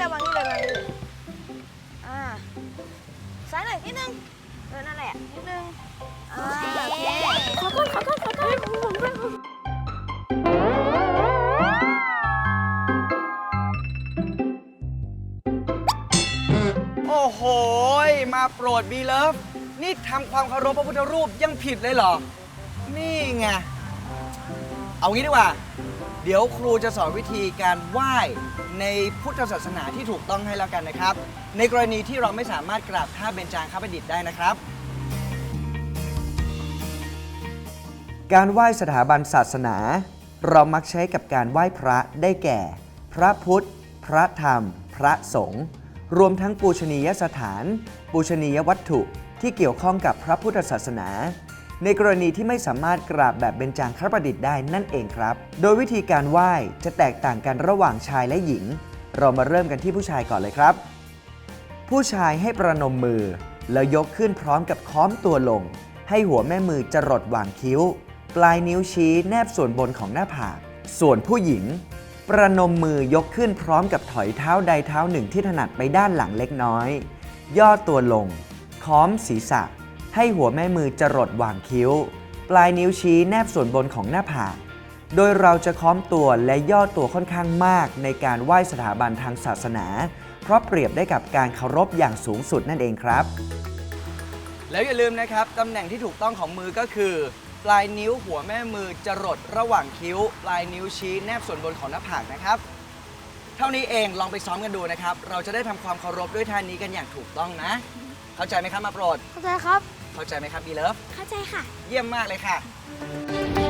เลยวางนี่เลยวางนี่เลยอ่าซ้ายหน่อยนิดนึงเออนั่นแหละนิดนึงอ่าโอเคขอก้นขอก้นขอก้นผมด้วยโอ้โหยมาโปรดบีเลิฟ นี่ทำความเคารพพระพุทธรูปยังผิดเลยเหรอ นี่ไง เอางี้ดีกว่า เดี๋ยวครูจะสอนวิธีการไหว้ในพุทธศาสนาที่ถูกต้องให้แล้วกันนะครับ ในกรณีที่เราไม่สามารถกราบท่าเบญจางคประดิษฐ์ได้นะครับ การไหว้สถาบันศาสนา เรามักใช้กับการไหว้พระได้แก่ พระพุทธ พระธรรม พระสงฆ์รวมทั้งปูชนียสถาน ปูชนียวัตถุที่เกี่ยวข้องกับพระพุทธศาสนา ในกรณีที่ไม่สามารถกราบแบบเบญจางคประดิษฐ์ได้นั่นเองครับ โดยวิธีการไหว้จะแตกต่างกันระหว่างชายและหญิง เรามาเริ่มกันที่ผู้ชายก่อนเลยครับ ผู้ชายให้ประนมมือ แล้วยกขึ้นพร้อมกับค้อมตัวลง ให้หัวแม่มือจรดหว่างคิ้ว ปลายนิ้วชี้แนบส่วนบนของหน้าผาก ส่วนผู้หญิง ประนมมือยกขึ้นพร้อมกับถอยเท้าใดเท้าหนึ่งที่ถนัดไปด้านหลังเล็กน้อย ย่อตัวลงค้อมศีรษะ ให้หัวแม่มือจรดหว่างคิ้ว ปลายนิ้วชี้แนบส่วนบนของหน้าผาก โดยเราจะค้อมตัวและย่อตัวค่อนข้างมากในการไหว้สถาบันทางศาสนา เพราะเปรียบได้กับการเคารพอย่างสูงสุดนั่นเองครับ แล้วอย่าลืมนะครับตำแหน่งที่ถูกต้องของมือก็คือ ปลายนิ้วหัวแม่มือจรดระหว่างคิ้ว ปลายนิ้วชี้แนบส่วนบนของหน้าผากนะครับ เท่านี้เองลองไปซ้อมกันดูนะครับ เราจะได้ทำความเคารพด้วยท่านี้กันอย่างถูกต้องนะ เข้าใจไหมครับมาโปรด เข้าใจครับ เข้าใจไหมครับบีเลิฟเข้าใจค่ะ เยี่ยมมากเลยค่ะ